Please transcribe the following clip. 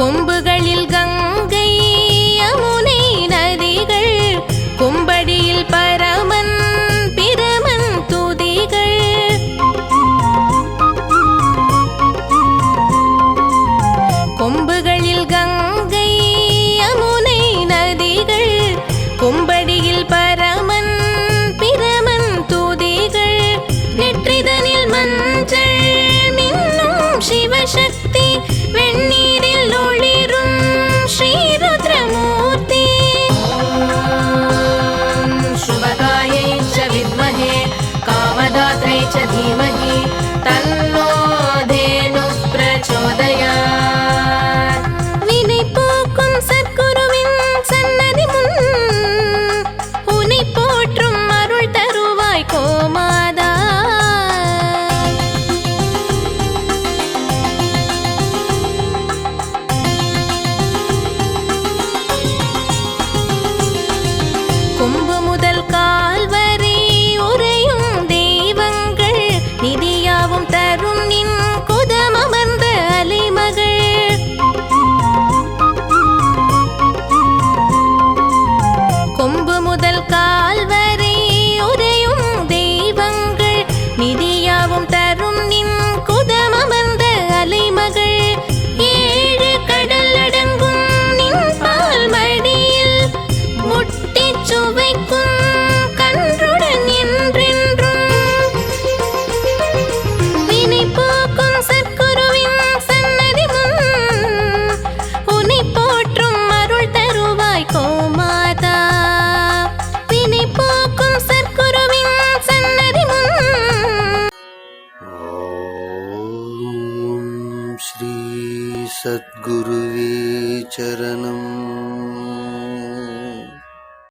கொம்புகளில் கங்கை முதல் கால் வரை உரையும் தெய்வங்கள். நிதியாவும் श्रीसद्गुरुवे चरणम्